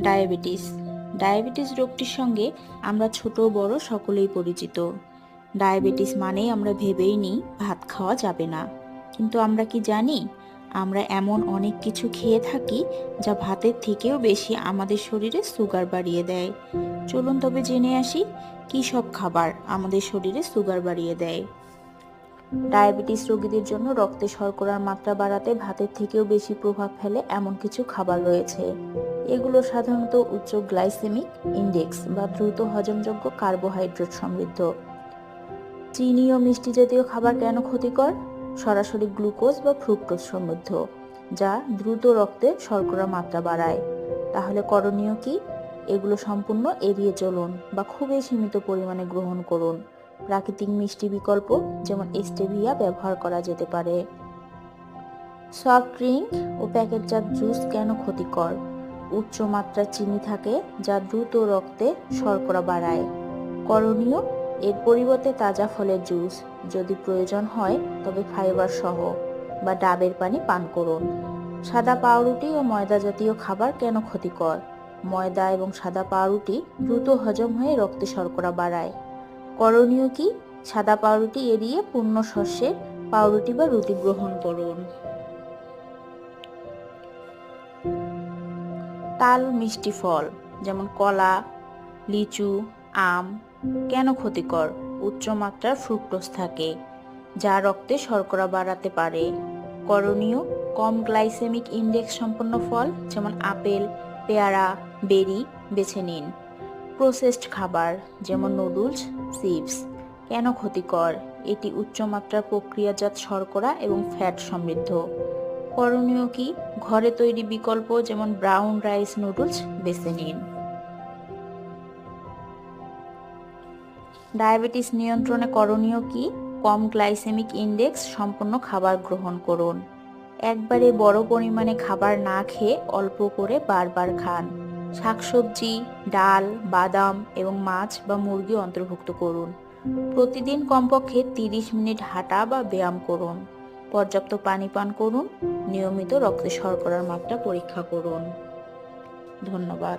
Diabetes. Diabetes রোগটির সঙ্গে আমরা ছোট, বড় সকলেই পরিচিত। ডায়াবেটিস মানেই আমরা ভেবেই নিই ভাত খাওয়া যাবে না। কিন্তু আমরা কি জানি? আমরা এমন অনেক কিছু খেয়ে থাকি যা ভাতের থেকেও বেশি আমাদের শরীরে সুগার বাড়িয়ে দেয়। চলুন তবে জেনে আসি, কী সব খাবার আমাদের শরীরে সুগার বাড়িয়ে দেয়? ডায়াবেটিস রোগীদের জন্য রক্তে শর্করার মাত্রা বাড়াতে ভাতের থেকেও বেশি প্রভাব ফেলে এমন কিছু খাবার রয়েছে। এগুলো সাধারণত উচ্চ গ্লাইসেমিক ইন্ডেক্স বা দ্রুত হজমযোগ্য কার্বোহাইড্রেট সমৃদ্ধ। চিনি ও মিষ্টি জাতীয় খাবার কেন ক্ষতিকর? সরাসরি গ্লুকোজ বা ফ্রুক্টোজ সমৃদ্ধ, যা দ্রুত রক্তে শর্করার মাত্রা বাড়ায়। তাহলে করণীয় কি? এগুলো সম্পূর্ণ এড়িয়ে চলুন বা খুবই সীমিত পরিমাণে গ্রহণ করুন। প্রাকৃতিক মিষ্টি বিকল্প যেমন স্টেভিয়া ব্যবহার করা যেতে পারে। সফট ড্রিঙ্ক ও প্যাকেটজাত জুস কেন ক্ষতিকর? উচ্চ মাত্রার চিনি থাকে যা দ্রুত রক্তে শর্করা বাড়ায়। করণীয়, এর পরিবর্তে তাজা ফলের জুস, যদি প্রয়োজন হয় তবে ফাইবার সহ বা ডাবের পানি পান করুন। সাদা পাউরুটি ও ময়দা জাতীয় খাবার কেন ক্ষতিকর? ময়দা এবং সাদা পাউরুটি দ্রুত হজম হয়ে রক্তে শর্করা বাড়ায়। করণীয় কি? সাদা পাউরুটি এড়িয়ে পূর্ণ শস্যের পাউরুটি বা রুটি গ্রহণ করুন। তাল মিষ্টি ফল, যেমন কলা, লিচু, আম, কেন ক্ষতিকর? উচ্চ মাত্রার ফ্রুক্টোজ থাকে, যা রক্তে শর্করা বাড়াতে পারে। করণীয়, কম গ্লাইসেমিক ইন্ডেক্স সম্পন্ন ফল, যেমন আপেল, পেয়ারা, বেরি, বেছে নিন। প্রসেসড খাবার, যেমন নুডলস চিপস কেন ক্ষতিকর? এটি উচ্চমাত্রার প্রক্রিয়াজাত শর্করা এবং ফ্যাট সমৃদ্ধ। করণীয় কি? ঘরে তৈরি বিকল্প যেমন ব্রাউন রাইস নুডলস বেছে নিন। ডায়াবেটিস নিয়ন্ত্রণে করণীয় কি? কম গ্লাইসেমিক ইন্ডেক্স সম্পন্ন খাবার গ্রহণ করুন। একবারে বড় পরিমাণে খাবার না খেয়ে অল্প করে বারবার খান। শাকসবজি, ডাল, বাদাম এবং মাছ বা মুরগি অন্তর্ভুক্ত করুন। প্রতিদিন কমপক্ষে তিরিশ মিনিট হাঁটা বা ব্যায়াম করুন। পর্যাপ্ত পানি পান করুন। নিয়মিত রক্তে শর্করার মাত্রা পরীক্ষা করুন। ধন্যবাদ।